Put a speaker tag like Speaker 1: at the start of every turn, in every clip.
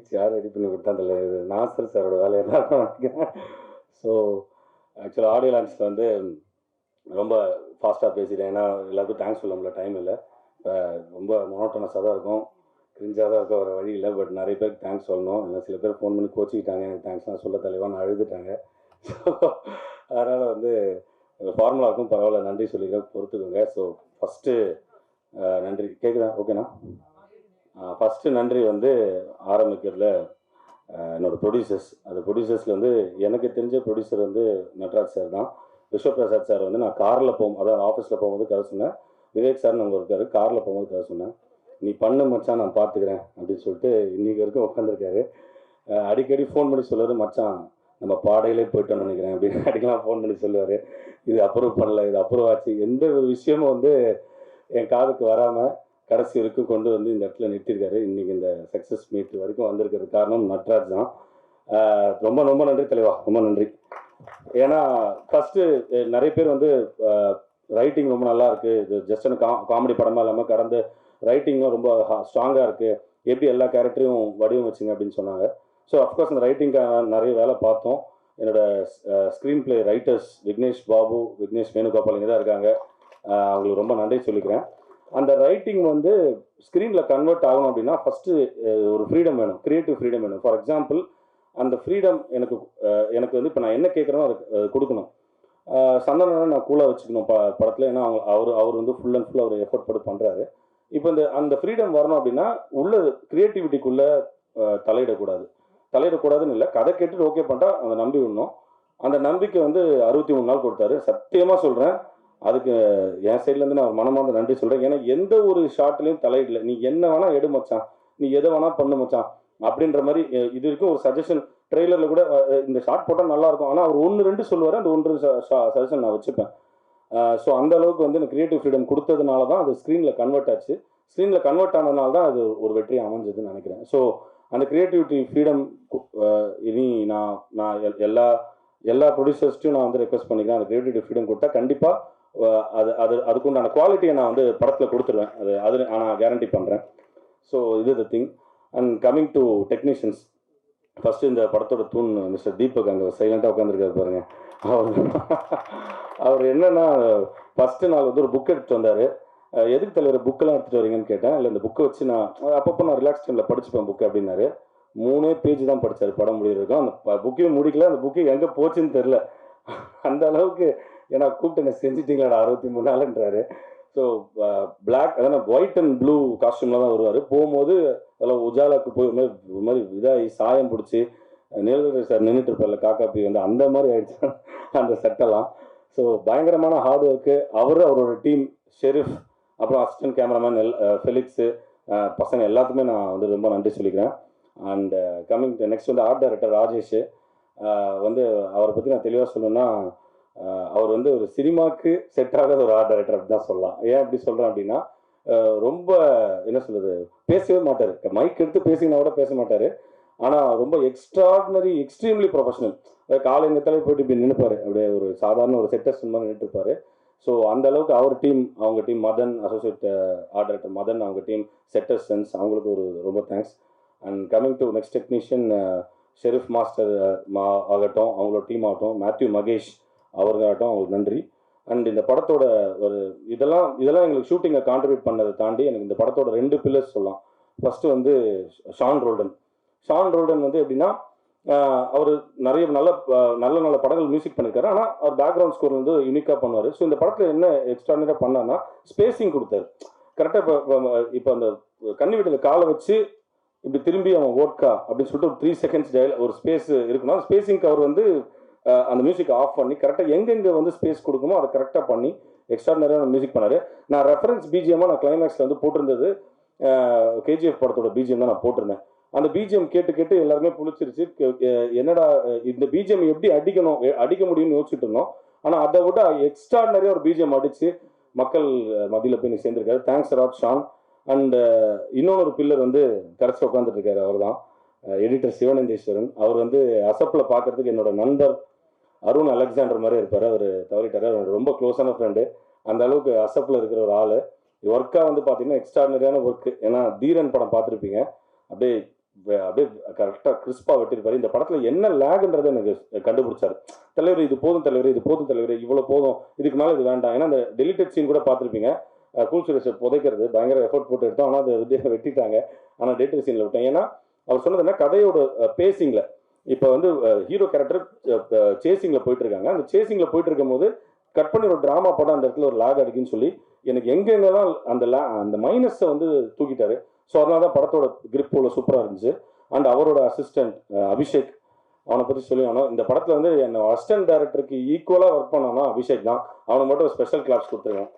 Speaker 1: Speech யார் ready பண்ணி கொடுத்தா அந்த நாசர் சாரோட வேலையை தான் நினைக்கிறேன். ஸோ ஆக்சுவலாக ஆடியோ லான்ச்சில் வந்து ரொம்ப ஃபாஸ்ட்டாக பேசிட்டேன். ஏன்னா எல்லாருக்கும் தேங்க்ஸ் சொல்ல முடியல டைம் இல்லை. இப்போ ரொம்ப மொனோட்டனஸாக தான் இருக்கும். கிரிஞ்சாக தான் இருக்க வர வழி இல்லை. பட் நிறைய பேருக்கு தேங்க்ஸ் சொல்லணும். இல்லை சில பேர் ஃபோன் பண்ணி கோச்சிக்கிட்டாங்க. எனக்கு தேங்க்ஸ்லாம் சொல்ல தலைவான்னு அழுதுட்டாங்க. ஸோ அதனால் வந்து ஃபார்முலாவுக்கும் பரவாயில்ல. நன்றி சொல்லிக்கிறேன். பொறுத்துக்கோங்க. ஸோ ஃபஸ்ட்டு நன்றி. கேட்குதா ஓகேண்ணா ஃபஸ்ட்டு நன்றி வந்து ஆரம்பிக்கிறதுல என்னோடய ப்ரொடியூசர்ஸ் அந்த ப்ரொடியூசர்ஸில் வந்து எனக்கு தெரிஞ்ச ப்ரொடியூசர் வந்து நட்ராஜ் சார் தான். விஸ்வபிரசாத் சார் வந்து நான் காரில் போகும் அதாவது ஆஃபீஸில் போகும்போது கதை சொன்னேன். விவேக் சார்னு அவங்க இருக்காரு காரில் போகும்போது கதை சொன்னேன். நீ பண்ணு மச்சான் நான் பார்த்துக்கிறேன் அப்படின்னு சொல்லிட்டு இன்னைக்கு வரைக்கும் உட்காந்துருக்காரு அடிக்கடி ஃபோன் பண்ணி சொல்லுவார் மச்சான் நம்ம பாடையிலே போயிட்டோம்னு நினைக்கிறேன் அப்படின்னு அடிக்கலாம் ஃபோன் பண்ணி சொல்லுவார். இது அப்ரூவ் பண்ணல இது அப்ரூவ் ஆச்சு. எந்த ஒரு விஷயமும் வந்து என் காதுக்கு வராமல் கடைசி வரைக்கும் கொண்டு வந்து இந்த இடத்துல நிறுத்தியிருக்காரு. இன்னைக்கு இந்த சக்ஸஸ் மீட் வரைக்கும் வந்திருக்கிறது காரணம் நட்ராஜ் தான். ரொம்ப ரொம்ப நன்றி தலைவா. ரொம்ப நன்றி. ஏன்னா ஃபஸ்ட்டு நிறைய பேர் வந்து ரைட்டிங் ரொம்ப நல்லா இருக்கு. இது ஜஸ்ட் கா காமெடி படமாக இல்லாமல் கடந்த ரைட்டிங்கும் ரொம்ப ஸ்ட்ராங்காக இருக்குது எப்படி எல்லா கேரக்டரையும் வடிவமைச்சிங்க அப்படின்னு சொன்னாங்க. ஸோ அஃப்கோர்ஸ் இந்த ரைட்டிங்காக நிறைய வேலை பார்த்தோம். என்னோட screenplay writers Vignesh Babu Vignesh Venugopal இங்கே தான் இருக்காங்க. அவங்களுக்கு ரொம்ப நன்றி சொல்லிக்கிறேன். அந்த ரைட்டிங் வந்து ஸ்க்ரீனில் கன்வெர்ட் ஆகணும் அப்படின்னா ஃபஸ்ட்டு ஒரு ஃப்ரீடம் வேணும் க்ரியேட்டிவ் ஃப்ரீடம் வேணும். ஃபார் எக்ஸாம்பிள் அந்த ஃப்ரீடம் எனக்கு எனக்கு வந்து இப்போ நான் என்ன கேட்குறேனோ அதுக்கு கொடுக்கணும். சந்தனனை நான் கூலாக வச்சுக்கணும் ப படத்தில். ஏன்னா அவங்க அவர் அவர் வந்து ஃபுல் அண்ட் ஃபுல் அவர் எஃபர்ட் போட்டு பண்ணுறாரு இப்போ இந்த அந்த ஃப்ரீடம் வரணும் அப்படின்னா உள்ள க்ரியேட்டிவிட்டிக்குள்ளே தலையிடக்கூடாது. தலையிடக்கூடாதுன்னு இல்லை. கதை கேட்டுட்டு ஓகே பண்ணிட்டா அந்த நம்பி விடணும். அந்த நம்பிக்கை வந்து அறுபத்தி மூணு நாள் கொடுத்தாரு. சத்தியமாக சொல்கிறேன் அதுக்கு என் சைட்லேருந்து நான் மனமார்ந்த நன்றி சொல்கிறேன் ஏன்னா எந்த ஒரு ஷார்ட்லேயும் தலையிடல. நீ என்ன வேணால் எடு மச்சான். நீ எதை வேணால் பண்ணு மச்சான். அப்படின்ற மாதிரி இது வரைக்கும் ஒரு சஜஷன் ட்ரெய்லரில் கூட இந்த ஷார்ட் போட்டால் நல்லா இருக்கும். ஆனால் அவர் ஒன்று ரெண்டு சொல்லுவார் அந்த ஒன்று சஜஷன் நான் வச்சுப்பேன். ஸோ அந்த அளவுக்கு வந்து எனக்கு கிரியேட்டிவ் ஃப்ரீடம் கொடுத்ததுனால தான் அது ஸ்க்ரீனில் கன்வெர்ட் ஆச்சு. ஸ்க்ரீனில் கன்வெர்ட் ஆனதுனால தான் அது ஒரு வெற்றி அமைஞ்சதுன்னு நினைக்கிறேன். ஸோ அந்த கிரியேட்டிவிட்டி ஃப்ரீடம் இனி நான் நான் எல்- எல்லா எல்லா ப்ரொடியூசர்ஸ்ட்டையும் நான் வந்து ரெக்வஸ்ட் பண்ணிக்கிறேன். அந்த கிரியேட்டிவிட்டி ஃப்ரீடம் கொடுத்தா கண்டிப்பாக அது அது அதுக்குண்டான குவாலிட்டியை நான் வந்து படத்தில் கொடுத்துருவேன். அது அது நான் கேரண்டி பண்ணுறேன் ஸோ இது the thing and coming to technicians first இந்த படத்தோட தூண் மிஸ்டர் தீபக் அங்கே சைலண்ட்டாக உட்காந்துருக்காரு பாருங்கள் அவர் அவர் என்னென்னா ஃபஸ்ட்டு நாள் வந்து ஒரு புக் எடுத்துட்டு வந்தார். எதுக்கு தலைவர் புக்கெல்லாம் எடுத்துகிட்டு வரீங்கன்னு கேட்டேன். இல்லை இந்த புக்கை வச்சு நான் அப்பப்போ நான் ரிலாக்ஸ் டைமில் படிச்சுப்பேன் புக்கு அப்படின்னாரு. மூணே பேஜ் தான் படித்தார் படம் முடியிருக்கோம் அந்த புக்கையும் முடிக்கல. அந்த புக்கு எங்கே போச்சுன்னு தெரில அந்த அளவுக்கு ஏன்னா கூப்பிட்டு என்ன செஞ்சிட்டீங்களாடா அறுபத்தி மூணு நாளுன்றாரு. ஸோ பிளாக் அதான் ஒயிட் அண்ட் ப்ளூ காஸ்டியூமில் தான் வருவார். போகும்போது அதில் உஜாலாக்கு போய் ஒரு மாதிரி ஒரு மாதிரி இதாகி சாயம் பிடிச்சி நீலகிரி சார் நின்றுட்டு இருப்பார்ல காக்கா பி வந்து அந்த மாதிரி ஆயிடுச்சு அந்த செட்டெல்லாம். ஸோ பயங்கரமான ஹார்ட் ஒர்க்கு அவர் அவரோட டீம் ஷெரீஃப் அப்புறம் அசிஸ்டன்ட் கேமராமேன் எல் ஃபெலிக்ஸு பசங்க எல்லாத்துக்குமே நான் வந்து ரொம்ப நன்றி சொல்லிக்கிறேன். அண்ட் கம்மிங் நெக்ஸ்ட் வந்து ஆர்ட் டைரக்டர் ராஜேஷ். வந்து அவரை பற்றி நான் தெளிவாக சொல்லணும்னா அவர் வந்து ஒரு சினிமாவுக்கு செட் ஆகாத ஒரு ஆர்ட் டைரக்டர் அப்படி தான் சொல்லலாம். ஏன் அப்படி சொல்கிறேன் அப்படின்னா ரொம்ப என்ன சொல்கிறது பேசவே மாட்டார். மைக் எடுத்து பேசினா கூட பேச மாட்டார். ஆனால் ரொம்ப எக்ஸ்ட்ராடினரி எக்ஸ்ட்ரீம்லி ப்ரொஃபஷனல் காலை எங்கத்தாலே போயிட்டு இப்படி நின்றுப்பாரு அப்படியே ஒரு சாதாரண ஒரு செட்டர்ஸ் சும்மா நின்றுட்டு ஸோ அந்த அளவுக்கு அவர் டீம் அவங்க team Madan associate art director Madan அவங்க டீம் செட்டர் சென்ஸ் அவங்களுக்கு ஒரு ரொம்ப thanks and coming to next technician Sherif master மா ஆகட்டும் அவங்களோட டீம் ஆகட்டும் மேத்யூ மகேஷ் அவர்களாகட்டும் அவங்களுக்கு நன்றி. அண்ட் இந்த படத்தோட ஒரு இதெல்லாம் இதெல்லாம் எங்களுக்கு ஷூட்டிங்கை கான்ட்ரிபியூட் பண்ணதை தாண்டி எனக்கு இந்த படத்தோட ரெண்டு பில்லர்ஸ் சொல்லலாம். ஃபஸ்ட்டு வந்து ஷான் ரோல்டன். ஷான் ரோல்டன் வந்து எப்படின்னா அவர் நிறைய நல்ல நல்ல நல்ல படங்கள் மியூசிக் பண்ணியிருக்காரு ஆனால் அவர் பேக்ரவுண்ட் ஸ்கோர் வந்து யூனிக்காக பண்ணுவார். ஸோ இந்த படத்தில் என்ன எக்ஸ்ட்ரானராக பண்ணார்னா ஸ்பேசிங் கொடுத்தாரு. கரெக்டாக இப்போ இப்போ அந்த கண்ணி வீட்டில் காலை வச்சு இப்படி திரும்பி அவன் ஓட்கா அப்படின்னு சொல்லிட்டு ஒரு த்ரீ செகண்ட்ஸ் டயல் ஒரு ஸ்பேஸ் இருக்கணும் அந்த ஸ்பேசிங்க்கு அவர் வந்து அந்த மியூசிக் ஆஃப் பண்ணி கரெக்டாக எங்கெங்கே வந்து ஸ்பேஸ் கொடுக்குமோ அதை கரெக்டாக பண்ணி எக்ஸ்ட்ரானரியான மியூசிக் பண்ணாரு. நான் ரெஃபரன்ஸ் பிஜிஎம்மாக நான் கிளைமேக்ஸில் வந்து போட்டிருந்தது. கேஜிஎஃப் படத்தோட பிஜிஎம் தான் நான் போட்டிருந்தேன். அந்த பிஜிஎம் கேட்டு கேட்டு எல்லாருமே புளிச்சிருச்சு என்னடா இந்த பிஜிஎம் எப்படி அடிக்கணும் அடிக்க முடியும்னு யோசிச்சுட்டு இருந்தோம். ஆனால் அதை விட எக்ஸ்ட்ராடனரியாக ஒரு பிஜிஎம் அடிச்சு மக்கள் மத்தியில் போய் நீ சேர்ந்துருக்காரு. தேங்க்ஸ் ராட் ஷான் அண்ட் இன்னொன்று ஒரு பில்லர் வந்து கடைசியில் உட்காந்துட்டு இருக்காரு அவர் தான் எடிட்டர் uh, சிவனந்தேஸ்வரன் அவர் வந்து அசப்பில் பார்க்கறதுக்கு என்னோட நண்பர் அருண் அலெக்சாண்டர் மாதிரி இருப்பார். அவர் தவறிட்டார். அவர் ரொம்ப க்ளோஸான ஃப்ரெண்டு அந்த அளவுக்கு அசப்பில் இருக்கிற ஒரு ஆள். ஒர்க்காக வந்து பார்த்தீங்கன்னா எக்ஸ்ட்ராடினரியான ஒர்க்கு ஏன்னா தீரன் படம் பார்த்துருப்பீங்க அப்படியே அப்படியே கரெக்டாக கிறிஸ்பாக வெட்டியிருப்பாரு இந்த படத்தில் என்ன லேகுன்றதை எனக்கு கண்டுபிடிச்சாரு. தலைவர் இது போதும் தலைவர் இது போதும் தலைவர் இவ்வளோ போதும் இதுக்கு மேலே இது வேண்டாம். ஏன்னா அந்த டெலிட்டட் சீன் கூட பார்த்துருப்பீங்க கூல் சுரேஷை புதைக்கிறது பயங்கர எஃபோர்ட் போட்டு எடுத்தோம். ஆனால் அதை வெட்டிட்டாங்க. ஆனால் டெலிட்டட் சீனில் விட்டேன். ஏன்னா அவர் சொன்னது என்ன? கதையோட பேசிங்கில் இப்போ வந்து ஹீரோ கேரக்டர் சேசிங்கில் போயிட்டு இருக்காங்க. அந்த சேசிங்கில் போயிட்டு இருக்கும்போது கட் பண்ணி ஒரு ட்ராமா படம் அந்த இடத்துல ஒரு லாக் அடிக்குன்னு சொல்லி எனக்கு எங்கெங்கெல்லாம் அந்த லா அந்த மைனஸை வந்து தூக்கிட்டாரு. ஸோ அதனால தான் படத்தோட கிரிப் அவ்வளோ சூப்பராக இருந்துச்சு. அண்ட் அவரோட அசிஸ்டன்ட் அபிஷேக் அவனை பற்றி சொல்லி ஆனோம் இந்த படத்தில் வந்து என்ன அசிஸ்டன்ட் டேரக்டருக்கு ஈக்குவலாக ஒர்க் பண்ணானா அபிஷேக் தான். அவனை மட்டும் ஸ்பெஷல் கிளாப்ஸ் கொடுத்துருக்கான்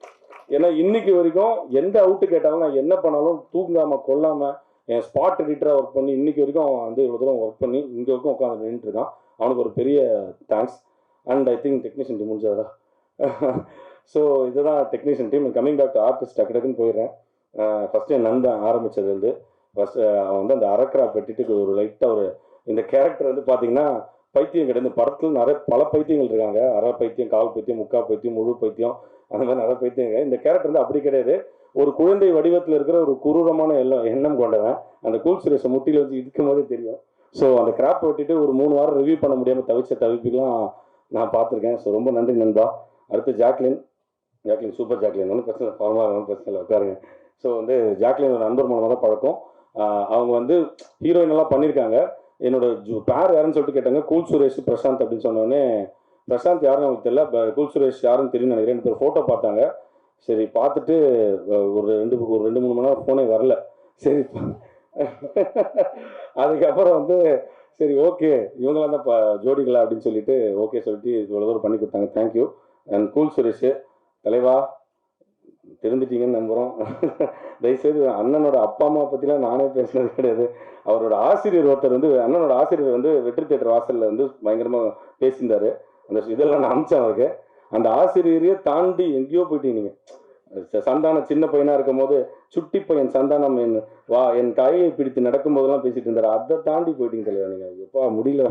Speaker 1: ஏன்னா இன்னைக்கு வரைக்கும் எந்த அவுட்டு கேட்டாலும் நான் என்ன பண்ணாலும் தூங்காம கொல்லாம என் ஸ்பாட் எடிட்டராக ஒர்க் பண்ணி இன்னைக்கு வரைக்கும் அவன் வந்து இவ்வளோ தூரம் ஒர்க் பண்ணி இங்கே வரைக்கும் உட்காந்து நின்றுட்டு இருக்கான். அவனுக்கு ஒரு பெரிய thanks and I think technician team முடிஞ்சதா? ஸோ இதுதான் technician team coming back to artist டக்கு டக்குன்னு போயிடுறேன். ஃபஸ்ட்டு என் நண்பன் ஆரம்பிச்சதுலேருந்து ஃபஸ்ட் அவன் வந்து அந்த அரக்கரா பெட்டிட்டு ஒரு லைட்டாக ஒரு இந்த கேரக்டர் வந்து பார்த்தீங்கன்னா பைத்தியம் கிடையாது. இந்த படத்தில் நிறைய பல பைத்தியங்கள் இருக்காங்க. அரை பைத்தியம் கால் பைத்தியம் முக்கா பைத்தியம் முழு பைத்தியம் அந்த மாதிரி நிறைய பைத்தியம் இந்த கேரக்டர் வந்து அப்படி கிடையாது. ஒரு குழந்தை வடிவத்தில் இருக்கிற ஒரு குரூரமான எல்லாம் எண்ணம் கொண்டவன். அந்த கூல் சுரேஷை முட்டியில் வச்சு இடிக்கும் போதே தெரியும். ஸோ அந்த கிராப்பை விட்டுட்டு ஒரு மூணு வாரம் ரிவ்யூ பண்ண முடியாமல் தவிச்ச தவிப்புக்கெல்லாம் நான் பார்த்துருக்கேன். ஸோ ரொம்ப நன்றி நண்பா. அடுத்து ஜாக்லின். Jacqueline super Jacqueline. ஒன்றும் பிரச்சனை பரவாயில்ல ஃபார்மாக ஒன்றும் பிரச்சனை இல்லை. உட்காருங்க. ஸோ வந்து ஜாக்லின் ஒரு நண்பர் மூலமாக தான் பழக்கம். அவங்க வந்து ஹீரோயின் எல்லாம் பண்ணியிருக்காங்க என்னோட பேர் யாருன்னு சொல்லிட்டு கேட்டாங்க கூல் சுரேஷ் பிரசாந்த் அப்படின்னு சொன்னோடனே பிரசாந்த் யாருன்னு அவங்களுக்கு தெரியல கூல் சுரேஷ் யாருன்னு தெரியும் நினைக்கிறேன். ரெண்டு பேர் ஃபோட்டோ பார்த்தாங்க. சரி பார்த்துட்டு ஒரு ரெண்டு ஒரு ரெண்டு மூணு மணி நேரம் ஃபோனே வரல. சரி அதுக்கப்புறம் வந்து சரி ஓகே இவங்களாம் தான் ப- ஜோடிகளா? அப்படின்னு சொல்லிட்டு ஓகே சொல்லிட்டு இவ்வளோ தூரம் பண்ணி கொடுத்தாங்க. தேங்க்யூ அண்ட் கூல் சுரேஷ் தலைவா தெரிஞ்சிட்டீங்கன்னு நம்புகிறோம் தயவுசெய்து அண்ணனோட அப்பா அம்மா பற்றிலாம் நானே பேசினது கிடையாது. அவரோட ஆசிரியர் ஒருத்தர் வந்து அண்ணனோட ஆசிரியர் வந்து வெற்றி தேட்டர் வாசலில் வந்து பயங்கரமாக பேசியிருந்தார். அந்த இதெல்லாம் நான் அமிச்சேன் அவருக்கு. அந்த ஆசிரியரையே தாண்டி எங்கேயோ போயிட்டீங்க நீங்கள் சந்தானம் சின்ன பையனாக இருக்கும் போது சுட்டி பையன் சந்தானம் என் வா என் கையை பிடித்து நடக்கும் போதெல்லாம் பேசிட்டு அதை தாண்டி போயிட்டீங்க தலைவா நீங்கள் எப்பா முடியல.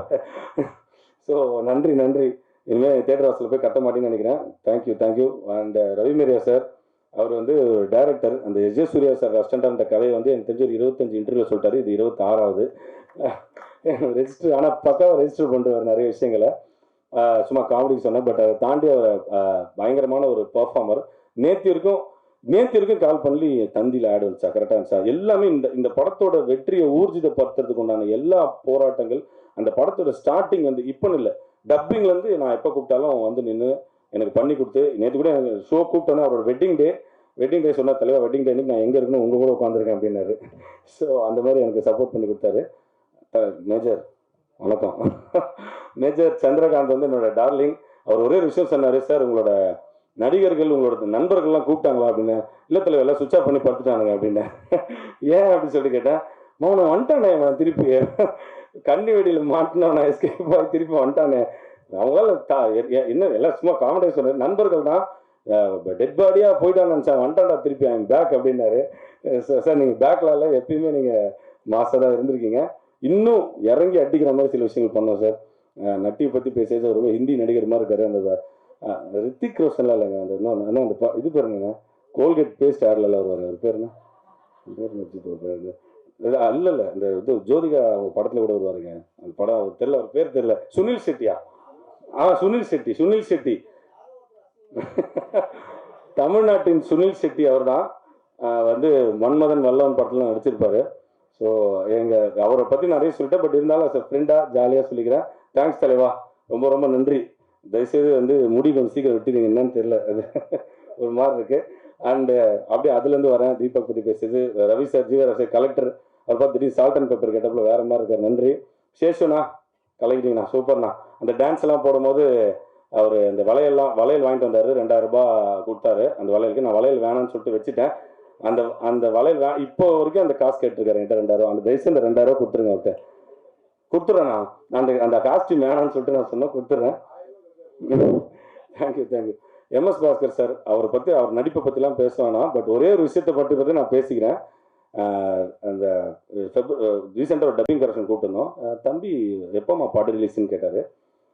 Speaker 1: ஸோ நன்றி நன்றி. இனிமேல் தேட்டர் வாசலில் போய் கட்ட மாட்டேன்னு நினைக்கிறேன். தேங்க்யூ தேங்க்யூ அண்ட் ரவிமேரியா சார் அவர் வந்து டைரக்டர் அந்த எஜே சூர்யா சார் அஸ்டண்டாக அந்த கதையை வந்து எனக்கு தெரிஞ்ச ஒரு இருபத்தஞ்சு இன்டர்வியூ சொல்லிட்டாரு. இது இருபத்தாறாவது. ரெஜிஸ்டர் ஆனால் பக்காவாக ரெஜிஸ்டர் பண்ணிட்டு வர நிறைய விஷயங்களை. சும்மா காமெடிக்கு சொன்னேன் பட் அதை தாண்டி அவர் பயங்கரமான ஒரு பர்ஃபார்மர் நேத்திற்கும் நேத்திற்கும் கால் பண்ணி தந்தியில் ஆட் வந்துச்சா கரெக்டாக இருந்துச்சா? எல்லாமே இந்த இந்த படத்தோட வெற்றியை ஊர்ஜிதப்படுத்துறதுக்கு உண்டான எல்லா போராட்டங்கள் அந்த படத்தோட ஸ்டார்டிங் வந்து இப்போன்னு இல்லை டப்பிங்லேருந்து நான் எப்போ கூப்பிட்டாலும் வந்து நின்று எனக்கு பண்ணி கொடுத்து நேற்று கூட ஷோ கூப்பிட்டோன்னே அவரோட வெட்டிங் டே வெட்டிங் டே சொன்னால் தலைவா வெட்டிங் டே நான் எங்கே இருக்கணும்? உங்கள் கூட உட்காந்துருக்கேன் அப்படின்னாரு. ஸோ அந்த மாதிரி எனக்கு சப்போர்ட் பண்ணி கொடுத்தாரு. மேஜர் வணக்கம். மேஜர் சந்திரகாந்த் வந்து என்னோட டார்லிங் அவர் ஒரே விஷயம் சொன்னார் சார் உங்களோட நடிகர்கள் உங்களோட நண்பர்கள்லாம் கூப்பிட்டாங்களா? அப்படின்னு. இல்லை தலைவர் எல்லாம் சுவிச் ஆஃப் பண்ணி படுத்துட்டானுங்க அப்படின்னு. ஏன் அப்படின்னு சொல்லி கேட்டேன் மௌன வந்துட்டானே அவன் திருப்பி. கண்ணி வெடியில் மாட்டினவன எஸ்கேப் ஆகி திருப்பி வந்துட்டானே. அவங்களால என்ன எல்லாம் சும்மா காமெடி சொன்னார் நண்பர்கள் தான் டெட் பாடியாக போயிட்டான்னு சார் வந்துட்டான்டா திருப்பி ஐம் பேக் அப்படின்னாரு. சார் நீங்கள் பேக்கில் இல்லை எப்பயுமே நீங்கள் மாஸ்டராக தான் இருந்திருக்கீங்க. இன்னும் இறங்கி அடிக்கிற மாதிரி சில விஷயங்கள் பண்ணோம் சார். நட்டியை பற்றி பேசியது ரொம்ப ஹிந்தி நடிகர் மாதிரி இருக்காரு அந்த ரித்திக் ரோஷன்லாம் இல்லைங்க அந்த இன்னும் என்ன அந்த ப- இது பாருங்க கோல்கேட் பேஸ்ட் ஆடலாம் வருவார் அவர் பேர் என்ன? பேர் என்ன வச்சுட்டு வருவாரு? அல்ல இந்த இது ஜோதிகா அவங்க படத்தில் கூட வருவாருங்க. அந்த படம் தெரில அவர் பேர் தெரில சுனில் செட்டியா? ஆ சுனில் செட்டி சுனில் செட்டி. தமிழ்நாட்டின் சுனில் செட்டி அவர் தான் வந்து மன்மதன் வல்லவன் படத்தில் நடிச்சிருப்பாரு. ஸோ எங்கள் அவரை பற்றி நிறைய சொல்லிட்டேன். பட் இருந்தாலும் as a ஜாலியாக சொல்லிக்கிறேன். தேங்க்ஸ் தலைவா. ரொம்ப ரொம்ப நன்றி. தயவுசெய்து வந்து முடி கொஞ்சம் சீக்கிரம் விட்டுறீங்க என்னன்னு தெரியல. அது ஒரு மாதிரி இருக்கு. அண்டு அப்படியே அதுலேருந்து வரேன். தீபக் பற்றி பேசுது Ravi sir Jeevaraj sir collector அவர் பார்த்து திடீர்னு சால்ட் அண்ட் பேப்பர் கேட்டப்பல வேறு மாதிரி இருக்கார். நன்றி. சேஷுண்ணா கலக்கிட்டீங்கண்ணா. சூப்பர்ண்ணா. அந்த டான்ஸ் எல்லாம் போடும்போது அவர் இந்த வளையல்லாம் வளையல் வாங்கிட்டு வந்தார் ரெண்டாயிரம் ரூபாய் கொடுத்தாரு. அந்த வளையலுக்கு நான் வளையல் வேணாம்னு சொல்லிட்டு வச்சுட்டேன். அந்த அந்த வளையல் வே இப்போ வரைக்கும் அந்த காசு கேட்டிருக்காரு என்கிட்ட ரெண்டாயிரம் அந்த தயவுசு அந்த ரெண்டாயிரம் கொடுத்துருங்க அவர்கிட்ட. கொடுத்துட்றேண்ணா அந்த அந்த காஸ்டியூம் வேணாம்னு சொல்லிட்டு நான் சொன்னேன் கொடுத்துட்றேன் thank you thank you MS Bhaskar sir அவரை பற்றி அவர் நடிப்பை பற்றிலாம் பேசுவானா பட் ஒரே ஒரு விஷயத்தை பற்றி பற்றி நான் பேசிக்கிறேன். அந்த ரீசெண்டாக ஒரு டப்பிங் கரெக்ஷன் கூப்பிட்டுருந்தோம் தம்பி எப்போம்மா பாட்டு ரிலீஸ்ன்னு கேட்டார்.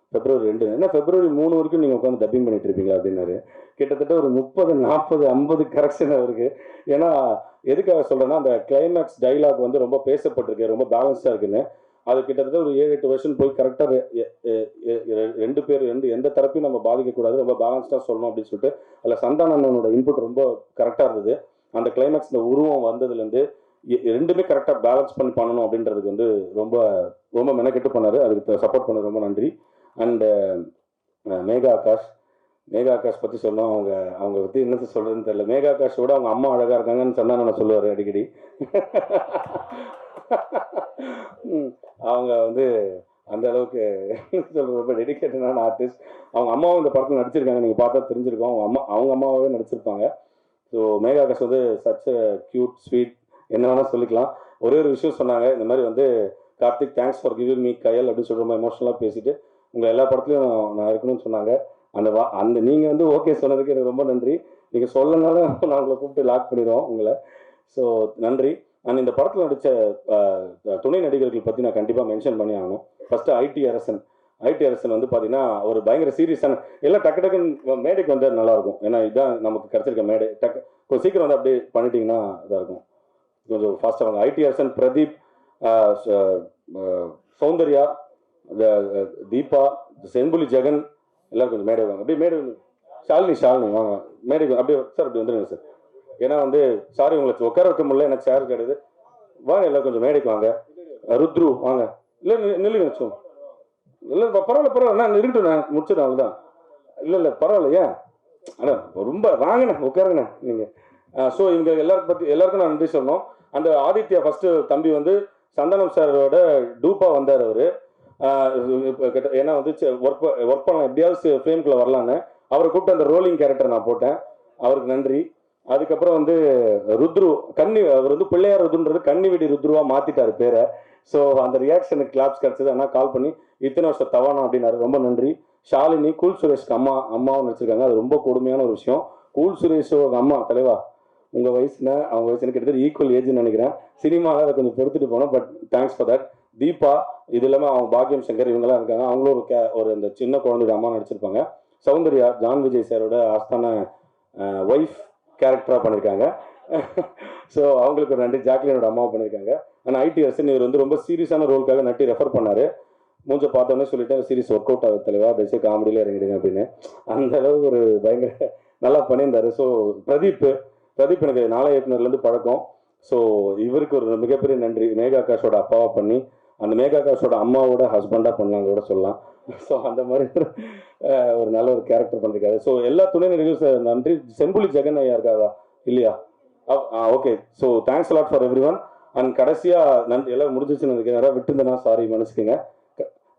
Speaker 1: பிப்ரவரி ரெண்டு. ஏன்னா பிப்ரவரி மூணு வரைக்கும் நீங்கள் உட்காந்து டப்பிங் பண்ணிட்டு இருப்பீங்க அப்படின்னாரு. கிட்டத்தட்ட ஒரு முப்பது நாற்பது ஐம்பது கரெக்ஷன் அவருக்கு. ஏன்னா எதுக்காக சொல்கிறேன்னா அந்த கிளைமேக்ஸ் டைலாக் வந்து ரொம்ப பேசப்பட்டிருக்கு ரொம்ப பேலன்ஸ்டாக இருக்குன்னு. அது கிட்டத்தட்ட ஒரு ஏழு எட்டு வருஷம் போய் கரெக்டாக ரெண்டு பேர் ரெண்டு எந்த தரப்பையும் நம்ம பாதிக்கக்கூடாது ரொம்ப பேலன்ஸ்டாக சொல்லணும் அப்படின்னு சொல்லிட்டு அதில் சந்தானனோட இன்புட் ரொம்ப கரெக்டாக இருந்தது. அந்த கிளைமேக்ஸ் இந்த உருவம் வந்ததுலேருந்து எ- ரெண்டுமே கரெக்டாக பேலன்ஸ் பண்ணி பண்ணணும் அப்படின்றதுக்கு வந்து ரொம்ப ரொம்ப மெனக்கெட்டு பண்ணார். அதுக்கு சப்போர்ட் பண்ண ரொம்ப நன்றி. அண்டு மேகா ஆகாஷ் மேகா ஆகாஷ் பற்றி சொன்னோம் அவங்க அவங்க பற்றி என்னத்தை சொல்கிறதுன்னு தெரியல. மேகா ஆகாஷோட அவங்க அம்மா அழகாக இருக்காங்கன்னு சொன்னா நான் சொல்லுவார் அடிக்கடி. அவங்க வந்து அந்த அளவுக்கு சொல்றது ரொம்ப டெடிக்கேட்டடான ஆர்டிஸ்ட் அவங்க அம்மாவும் இந்த படத்தில் நடிச்சிருக்காங்க. நீங்கள் பார்த்தா தெரிஞ்சிருக்கோம். அவங்க அம்மா அவங்க அம்மாவே நடிச்சிருப்பாங்க. ஸோ மேகா ஆகாஷ் வந்து சச் க்யூட் ஸ்வீட் என்ன வேணால் சொல்லிக்கலாம். ஒரே ஒரு விஷயம் சொன்னாங்க. இந்த மாதிரி வந்து Karthik thanks for giving me கையல் அப்படின்னு சொல்லி ரொம்ப எமோஷனலாக பேசிட்டு உங்கள் எல்லா படத்துலையும் நான் இருக்கணும்னு சொன்னாங்க. அந்த வா அந்த நீங்கள் வந்து ஓகே சொன்னதுக்கு எனக்கு ரொம்ப நன்றி. நீங்கள் சொல்லனாலும் நான் உங்களை கூப்பிட்டு லாக் பண்ணிடுவோம் உங்களை. ஸோ நன்றி. அண்ட் இந்த படத்தில் நடித்த துணை நடிகர்கள் பற்றி நான் கண்டிப்பாக மென்ஷன் பண்ணி ஆகணும். ஃபஸ்ட்டு ஐடி அரசன் ஐடி அரசன் வந்து பார்த்தீங்கன்னா ஒரு பயங்கர சீரியஸான எல்லாம் டக்கு டக்குன்னு மேடைக்கு வந்தால் நல்லாயிருக்கும். ஏன்னா இதுதான் நமக்கு கிடச்சிருக்க மேடை. டக்கு கொஞ்சம் சீக்கிரம் வந்து அப்படியே பண்ணிட்டீங்கன்னா இதாக இருக்கும் கொஞ்சம் ஃபாஸ்ட்டாக வாங்க. ஐடி அரசன் பிரதீப் சௌந்தர்யா தீபா செம்புலி ஜெகன் எல்லாரும் கொஞ்சம் மேடை வாங்க அப்படியே மேடை ஷாலினி ஷாலினி வாங்க. மேடைக்கு அப்படியே சார் அப்படி வந்துடுங்க சார். ஏன்னா வந்து சாரி உங்களை உட்கார வைக்க முடியல. எனக்கு சேர் கிடையாது. வாங்க எல்லாரும் கொஞ்சம் மேடைக்கு வாங்க. ருத்ரு வாங்க. இல்லை நில்லுங்க வச்சோம் இல்லை பரவாயில்ல பரவாயில்ல. நான் இருக்கட்டும் நான் முடிச்சிடும் அவ்வளோதான் இல்லை இல்லை பரவாயில்ல ஏன்? அண்ணா ரொம்ப வாங்கண்ணே உட்காருங்கண்ணே நீங்கள் ஸோ இவங்க எல்லாருக்கும் பற்றி எல்லாருக்கும் நான் நன்றி சொல்லணும். அந்த ஆதித்யா ஃபஸ்ட்டு தம்பி வந்து சந்தனம் சாரோட டூப்பாக வந்தார் அவர். ஏன்னா வந்து ஒர்க் ஒர்க் பண்ணலாம் எப்படியாவது ஃப்ரேம்குள்ளே வரலான்னு. அவரை கூப்பிட்டு அந்த ரோலிங் கேரக்டர் நான் போட்டேன். அவருக்கு நன்றி. அதுக்கப்புறம் வந்து ருத்ரு கன்னி அவர் வந்து பிள்ளையார் ருத்ருன்றது கன்னி வெடி ருத்ருவா மாத்திட்டாரு பேரை. ஸோ அந்த ரியாக்ஷனுக்கு கிளாப்ஸ் கிடச்சது. ஆனால் கால் பண்ணி இத்தனை வருஷம் தவானா அப்படின்னாரு. ரொம்ப நன்றி. ஷாலினி கூல் சுரேஷ்க்கு அம்மா அம்மாவும் நினச்சிருக்காங்க அது ரொம்ப கொடுமையான ஒரு விஷயம். கூல் சுரேஷோட அம்மா தலைவா உங்கள் வயசுனா அவங்க வயசு எனக்கு கிட்டத்தட்ட ஈக்குவல் ஏஜ்னு நினைக்கிறேன். சினிமாவில் அதை கொஞ்சம் பொறுத்துட்டு போனோம். But thanks for that Deepa இது இல்லாமல் அவங்க பாக்யம் சங்கர் இவங்கெல்லாம் இருக்காங்க. அவங்களும் ஒரு கே ஒரு இந்த சின்ன குழந்தையோட அம்மா நடிச்சிருப்பாங்க. சௌந்தர்யா ஜான் விஜய் சாரோட ஆஸ்தான ஒய்ஃப் கேரக்டராக பண்ணியிருக்காங்க ஸோ அவங்களுக்கு ஒரு நன்றி. ஜாக்லினோட அம்மாவை பண்ணியிருக்காங்க ஆனால் ஐடி அரசன் இவர் வந்து ரொம்ப சீரியஸான ரோலுக்காக நட்டி ரெஃபர் பண்ணார். மூஞ்ச பார்த்தோன்னே சொல்லிட்டேன் சீரிஸ் ஒர்க் அவுட் ஆகுது தலைவா. தயவுசெய்து காமெடியில் இறங்கிடுங்க அப்படின்னு. அந்த அளவுக்கு ஒரு பயங்கர நல்லா பண்ணியிருந்தாரு. ஸோ பிரதீப் பிரதீப் எனக்கு நாளை இயக்குனர்லேருந்து பழக்கம். ஸோ இவருக்கு ஒரு மிகப்பெரிய நன்றி. மேகா ஆகாஷோட அப்பாவாக பண்ணி அந்த மேகாகாஷோட அம்மாவோட ஹஸ்பண்டாக பண்ணாங்க கூட சொல்லலாம். ஸோ அந்த மாதிரி ஒரு, நல்ல ஒரு கேரக்டர் பண்ணிருக்காரு. ஸோ எல்லா துணை நடிகர்கள் நன்றி. செம்புலி ஜெகன் ஐயா இருக்காதா இல்லையா? Okay so thanks lot for everyone and கடைசியாக நன்றி எல்லாம் முடிஞ்சிச்சுன்னு நினைக்கிறேன். யாராவது விட்டுருந்தேனா சாரி மன்னிச்சுக்கோங்க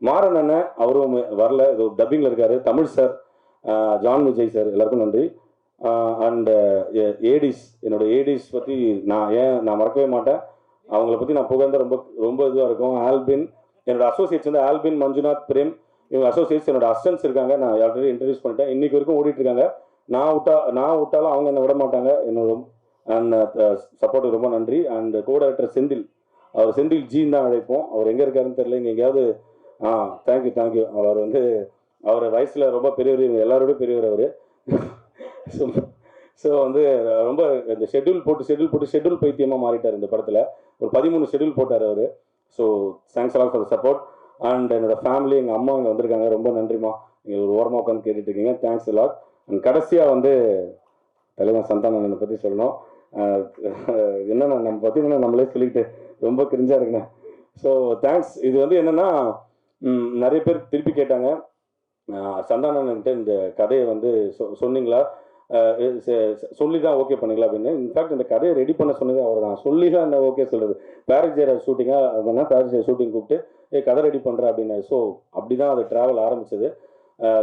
Speaker 1: மாறன் அண்ணன் அவரும் வரல. இது டப்பிங்கில் இருக்காரு. Tamil sir John Vijay sir எல்லாருக்கும் நன்றி. அண்ட் ஏடிஸ் என்னோட ஏடிஸ் பற்றி நான் ஏன் நான் மறக்கவே மாட்டேன். அவங்கள பற்றி நான் புகழ்ந்த ரொம்ப ரொம்ப இதுவாக இருக்கும். ஆல்பின் என்னோட அசோசியேட்ஸ் வந்து ஆல்பின் மஞ்சுநாத் பிரேம் இவங்க அசோசியேட்ஸ் என்னோட அசன்ஸ் இருக்காங்க. நான் ஆல்ரெடி இன்ட்ரடியூஸ் பண்ணிட்டேன். இன்னைக்கு வரைக்கும் ஓடிட்டு இருக்காங்க நான் விட்டா நான் விட்டாலும் அவங்க என்னை விட மாட்டாங்க என்னோட அண்ட் சப்போர்ட்டுக்கு uh, ரொம்ப நன்றி. அண்ட் கோ டைரக்டர் செந்தில் அவர் செந்தில் ஜீன் தான் அழைப்போம். அவர் எங்கே இருக்காருன்னு தெரியல. இங்கே எங்கேயாவது ஆ தேங்க்யூ தேங்க்யூ அவர் வந்து அவர் வயசில் ரொம்ப பெரியவர். இவங்க எல்லாரோடய பெரியவர் அவர். ஸோ ஸோ வந்து ரொம்ப இந்த ஷெட்யூல் போட்டு ஷெட்யூல் போட்டு ஷெட்யூல் பைத்தியமாக மாறிட்டார் இந்த படத்தில். ஒரு பதிமூணு ஷெடியூல் போட்டார் அவர். So thanks a lot for support and என்னோட ஃபேமிலி எங்கள் அம்மா இங்கே வந்திருக்காங்க. ரொம்ப நன்றிம்மா. நீங்கள் ஒரு ஓரமாக உட்காந்து கேட்டுட்டு இருக்கீங்க தேங்க்ஸ் அலாட் அண்ட் கடைசியாக வந்து தலைவன் சந்தானனை பற்றி சொல்லணும். என்னென்ன நம்ம பார்த்தீங்கன்னா நம்மளே சொல்லிக்கிட்டு ரொம்ப கிரிஞ்சாக இருக்குண்ணே. ஸோ தேங்க்ஸ் இது வந்து என்னென்னா நிறைய பேர் திருப்பி கேட்டாங்க. ஆஹ் சந்தானன்கிட்ட இந்த கதையை வந்து சொ- சொன்னீங்களா? சொல்லி தான் ஓகே பண்ணுங்களா அப்படின்னு. இன்ஃபேக்ட் இந்த கதையை ரெடி பண்ண சொன்னது அவர் தான் சொல்லி தான் அந்த ஓகே சொல்கிறது பேரஜியர் ஷூட்டிங்காக அப்படின்னா பேரஜியர் ஷூட்டிங் கூப்பிட்டு ஏ கதை ரெடி பண்ணுற அப்படின்னு. ஸோ அப்படி தான் அது ட்ராவல் ஆரம்பிச்சது.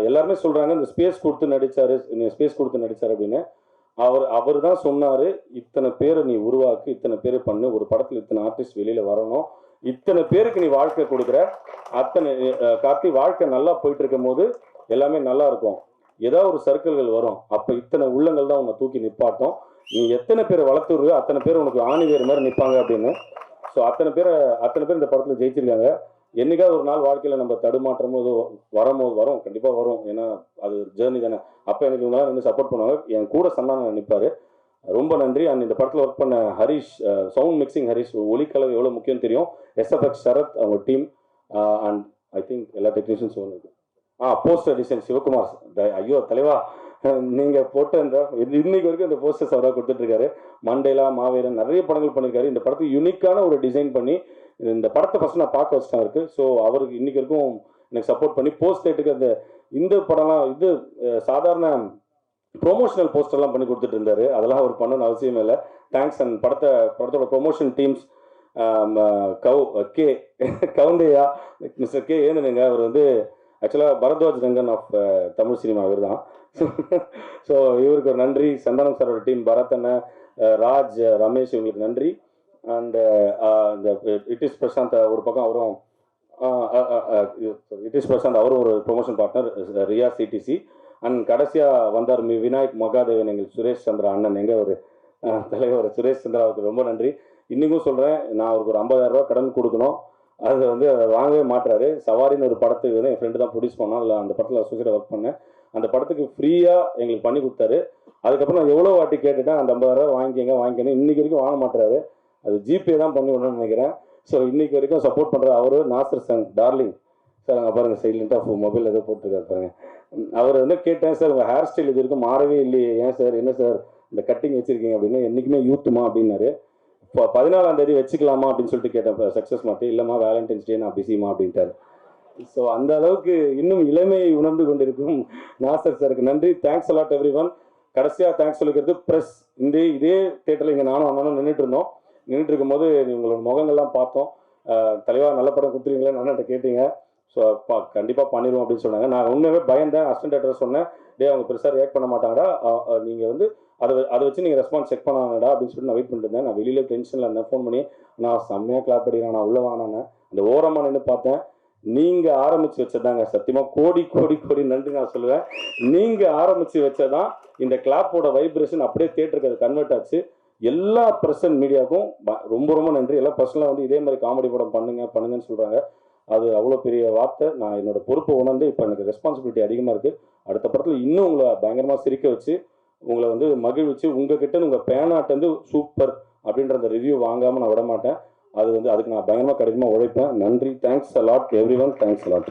Speaker 1: எல்லாருமே சொல்கிறாங்க இந்த ஸ்பேஸ் கொடுத்து நடித்தார் ஸ்பேஸ் கொடுத்து நடித்தார் அப்படின்னு. அவர் அவர் தான் சொன்னார் இத்தனை பேரை நீ உருவாக்கு இத்தனை பேர் பண்ணு ஒரு படத்தில் இத்தனை ஆர்டிஸ்ட் வெளியில் வரணும். இத்தனை பேருக்கு நீ வாழ்க்கை கொடுக்குற அத்தனை கார்த்தி வாழ்க்கை நல்லா போயிட்டு இருக்கும் போது எல்லாமே நல்லா இருக்கும். ஏதாவது ஒரு சர்க்கிள்கள் வரும். அப்போ இத்தனை உள்ளங்கள் தான் உன்னை தூக்கி நிப்பாட்டும். நீ எத்தனை பேரை வளர்த்துருவியோ அத்தனை பேர் உனக்கு ஆணி வேறு மாதிரி நிற்பாங்க அப்படின்னு. ஸோ அத்தனை பேரை அத்தனை பேர் இந்த படத்தில் ஜெயிச்சிருக்காங்க. என்னைக்காவது ஒரு நாள் வாழ்க்கையில் நம்ம தடுமாற்றமோ ஏதோ வரும்போது வரும். கண்டிப்பாக வரும். ஏன்னா அது ஜேர்னி தானே. அப்போ எனக்கு இவங்களாம் வந்து சப்போர்ட் பண்ணுவாங்க. என் கூட சந்தானம் நிற்பாரு ரொம்ப நன்றி. அண்ட் இந்த படத்தில் ஒர்க் பண்ண ஹரிஷ் சவுண்ட் மிக்சிங் ஹரிஷ் ஒலிக்கலவு எவ்வளோ முக்கியம் தெரியும். எஸ்எஃப்எக்ஸ் சரத் அவங்க டீம் அண்ட் ஐ திங்க் எல்லா டெக்னீஷியன்ஸும் இருக்குது ஆ போஸ்டர் டிசைன் சிவகுமார். த- ஐயோ தலைவா நீங்கள் போட்ட இந்த இன்னைக்கு வரைக்கும் இந்த போஸ்டர்ஸ் அவராக கொடுத்துட்ருக்காரு மண்டேலா மாவீரன் நிறைய படங்கள் பண்ணியிருக்காரு இந்த படத்துக்கு யூனிக்கான ஒரு டிசைன் பண்ணி இந்த படத்தை ஃபஸ்ட் நான் பார்க்க வச்சிட்டேன் அவருக்கு. ஸோ அவருக்கு இன்னைக்கு வரைக்கும் எனக்கு சப்போர்ட் பண்ணி போஸ்ட் ரேட்டுக்கு அந்த இந்த படம்லாம் இது சாதாரண ப்ரொமோஷனல் போஸ்டர்லாம் பண்ணி கொடுத்துட்டு இருந்தாரு அதெல்லாம் அவர் பண்ணணும்னு அவசியம் இல்லை. தேங்க்ஸ் அண்ட் படத்தை படத்தோட ப்ரொமோஷன் டீம்ஸ் கவு கே கவுந்தையா மிஸ்டர் கே ஏந்தனுங்க அவர் வந்து ஆக்சுவலாக பரத்வாஜ் ரங்கன் ஆஃப் தமிழ் சினிமா இவர் தான். ஸோ இவருக்கு ஒரு நன்றி. சந்தானம் சாரோட டீம் பரத் அண்ணன் ராஜ் ரமேஷ் இவங்களுக்கு நன்றி. அண்ட் uh, uh, இந்த இட் இஸ் பிரசாந்த் ஒரு பக்கம் அவரும் இட் இஸ் பிரசாந்த் அவரும் ஒரு promotion partner Riya CDC and கடைசியாக வந்தார் மி விநாயக் மகாதேவன் எங்கள் சுரேஷ் சந்திரா அண்ணன். எங்கள் ஒரு uh, தலைவர் சுரேஷ் சந்திராவுக்கு ரொம்ப நன்றி. இன்றைக்கும் சொல்கிறேன் நான் அவருக்கு ஒரு ஐம்பதாயிரரூபா கடன் கொடுக்கணும். அதை வந்து அதை வாங்கவே மாட்டுறாரு சவாரின்னு ஒரு படத்துக்கு வந்து என் ஃப்ரெண்டு தான் ப்ரொடியூஸ் பண்ணோம் இல்லை அந்த படத்தில் அசோசியேட் ஒர்க் பண்ணேன். அந்த படத்துக்கு ஃப்ரீயாக எங்களுக்கு பண்ணி கொடுத்தாரு. அதுக்கப்புறம் நான் எவ்வளோ வாட்டி கேட்டுட்டேன் அந்த ஐம்பதாயிரம் வாங்கிக்கங்க வாங்கிக்கணும் இன்றைக்கி வரைக்கும் வாங்க மாட்டுறாரு அது ஜிபே தான் பண்ணி விடணும்னு நினைக்கிறேன். ஸோ இன்றைக்கு வரைக்கும் சப்போர்ட் பண்ணுற அவரு நாசர் சங் டார்லிங் சார் அங்கே பாருங்கள் சைலண்ட்டாக மொபைல் ஏதோ போட்டுருக்காரு பாருங்க. அவர் வந்து கேட்டேன் சார் உங்கள் ஹேர் ஸ்டைல் இது வரைக்கும் மாறவே இல்லையே. ஏன் சார் என்ன சார் இந்த கட்டிங் வச்சுருக்கீங்க அப்படின்னு என்றைக்குமே யூத்துமா அப்படின்னாரு. பதினாலாம் தேதி வச்சுக்கலாமா அப்படின்னு சொல்லிட்டு கேட்டேன். சக்ஸஸ் மாற்றி இல்லைம்மா வேலண்டைன்ஸ் டே நான் பிஸிமா அப்படின்ட்டாரு. ஸோ அந்த அளவுக்கு இன்னும் இளமையை உணர்ந்து கொண்டிருக்கும் நாசர் சாருக்கு நன்றி. தேங்க்ஸ் அலாட் எவ்ரி ஒன் கடைசியாக தேங்க்ஸ் சொல்லிக்கிறது ப்ரெஸ் இந்த இதே தேட்டரில் இங்கே நானும் அண்ணனும் நின்றுட்டு இருந்தோம். நின்றுட்டு இருக்கும்போது உங்களோட முகங்கள்லாம் பார்த்தோம். தலைவா நல்ல படம் கொடுத்துருவீங்களா அண்ணன்ட்ட கேட்டீங்க. ஸோ கண்டிப்பாக பண்ணிடுவோம் அப்படின்னு சொன்னாங்க. நான் உண்மையாகவே பயந்தேன். அசிஸ்டன்ட் டேரக்டர் சொன்னேன். டே அவங்க பெருசாக ரியாக்ட் பண்ண மாட்டாங்கடா. நீங்கள் வந்து அதை அதை வச்சு நீங்கள் ரெஸ்பான்ஸ் செக் பண்ணாங்கடா அப்படின்னு சொல்லிட்டு நான் வெயிட் பண்ணிட்டு இருந்தேன். நான் வெளியில் டென்ஷனில் இருந்தேன். ஃபோன் பண்ணி நான் செம்மையாக கிளாப் அடிக்கிறேன் நான் உள்ளே வாங்கினேன் அந்த ஓரமாக நின்று பார்த்தேன். நீங்கள் ஆரம்பித்து வச்சதாங்க சத்தியமாக கோடி கோடி கோடி நன்றி நான் சொல்லுவேன். நீங்கள் ஆரம்பித்து வச்சதான் இந்த கிளாப்போட வைப்ரேஷன் அப்படியே தேட்டருக்கு அது கன்வெர்ட் ஆச்சு. எல்லா ப்ரெசன்ட் மீடியாவுக்கும் ரொம்ப ரொம்ப நன்றி. எல்லா பர்சனலாக வந்து இதே மாதிரி காமெடி படம் பண்ணுங்க பண்ணுங்கன்னு சொல்கிறாங்க அது அவ்வளோ பெரிய வார்த்தை. நான் என்னோட பொறுப்பை உணர்ந்து இப்போ எனக்கு ரெஸ்பான்சிபிலிட்டி அதிகமாக இருக்குது அடுத்த படத்தில் இன்னும் உங்களை பயங்கரமாக சிரிக்க வச்சு உங்களை வந்து மகிழ்விச்சு உங்ககிட்ட உங்கள் பேனாட்டேருந்து சூப்பர் அப்படின்ற அந்த ரிவ்யூ வாங்காமல் நான் விட மாட்டேன் அது வந்து அதுக்கு நான் பயங்கரமாக கடினமாக உழைப்பேன். நன்றி. Thanks a lot everyone thanks a lot